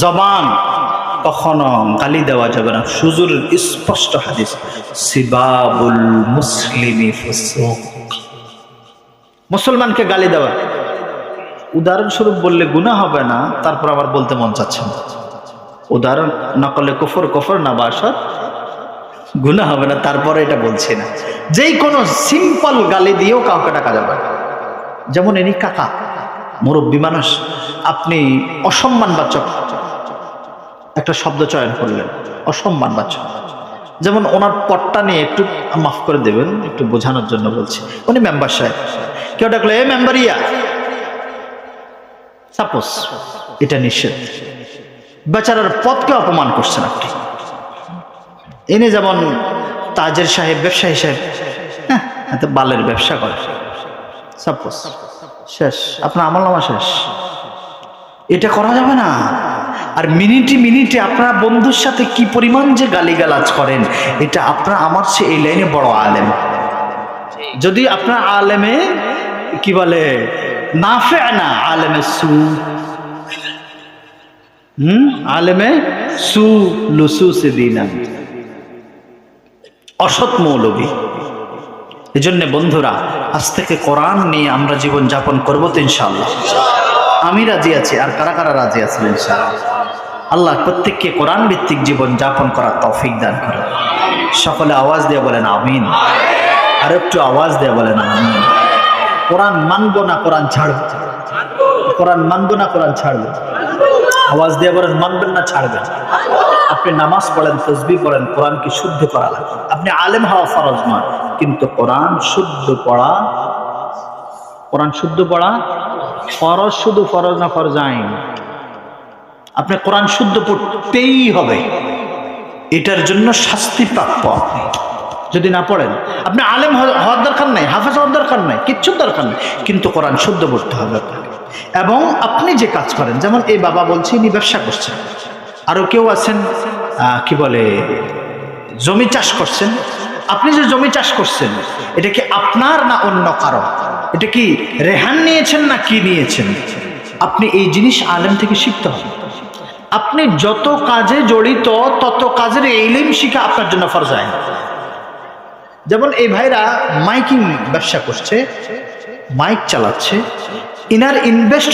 জবান কখনো গালি দেওয়া যাবে না। সুজুর স্পষ্ট হাদিস, সিবাবুল মুসলিমি মুসলমানকে গালি দেওয়া। উদাহরণস্বরূপ বললে গুনাহ হবে না, তারপর আবার বলতে মন চাচ্ছে না। উদাহরণ না করলে কফর কফর না বাসর, গুনাহ হবে না, তারপরে এটা বলছি না। যেই কোনো সিম্পল গালি দিয়েও কাউকে ডাকা যাবে যেমন ইনি কাকা, মুরব্বী মানুষ, আপনি অসম্মান অসম্মানবাচক একটা শব্দ চয়ন করলেন অসম্মানবাচক যেমন ওনার পটটা নিয়ে একটু মাফ করে দেবেন, একটু বোঝানোর জন্য বলছি। উনি মেম্বার সাহেব। কেউ ডাকলো, এ মেম্বার ইয়া? সাপোজ এটা নিষেধ। বেচারার পথকে অপমান করছেন আপনি। এনে যেমন তাজের সাহেব, ব্যবসায়ী সাহেব হ্যাঁ বালের ব্যবসা করে। সাপোজ শেষ, আপনার আমল নামা শেষ। এটা করা যাবে না। আর মিনিটে মিনিটে আপনারা বন্ধুর সাথে কি পরিমাণ যে গালিগালাজ করেন, এটা আপনার আমার সে এই লাইনে বড় আলেম। যদি আপনার আলেমে কি বলে নাফে না আলেমে সু। হুম? আলেমে সু লুসু সে দিন অসৎ মৌলবী। এই জন্য বন্ধুরা, আজ থেকে কোরআন নিয়ে আমরা জীবন যাপন করব তো ইনশাআল্লাহ। আমি রাজি আছি, আর কারা কারা রাজি আছেন ইনশাআল্লাহ? আল্লাহ প্রত্যেককে কোরআন ভিত্তিক জীবন যাপন করার তৌফিক দান করে সকলে আওয়াজ দিয়ে বলেন আমিন। আর একটু আওয়াজ দিয়ে বলেন আমিন। কোরআন মানবো না, কোরআন ছাড়বো। কোরআন মানবো না, কোরআন ছাড়বো। আওয়াজ দিয়ে বলেন মানবেন না, ছাড়বেন। আপনি নামাজ পড়েন তসবি পড়েন, কোরআনকে শুদ্ধ করা লাগবে। আপনি আলেম হওয়া ফরজ নয়, কিন্তু কোরআন শুদ্ধ পড়া কোরআন শুদ্ধ পড়া, ফরজ শুধু ফরজ না ফরজ আইন? আপনি কোরআন শুদ্ধ পড়তেই হবে। এটার জন্য শাস্তি প্রাপ্য। যদি না পড়েন, আপনি আলেম হওয়া- হওয়ার দরকার নাই, হাফেজ হওয়ার দরকার নাই, কিচ্ছুর দরকার নেই, কিন্তু কোরআন শুদ্ধ পড়তে হবে এবং আপনি যে কাজ করেন, যেমন এই বাবা বলছে, ইনি ব্যবসা করছেন। আরও কেউ আছেন কি বলে, জমি চাষ করছেন। আপনি যে জমি চাষ করছেন, এটা কি আপনার না অন্য কারও? এটা কি রেহান নিয়েছেন না কি নিয়েছেন? আপনি এই জিনিস আলেম থেকে শিখতে হবে। আপনি যত কাজে জড়িত, তত কাজের এলিম শিখা আপনার জন্য ফরজ হয় যেমন এই ভাইরা মাইকিং ব্যবসা করছে, মাইক চালাচ্ছে, ইনার ইনভেস্ট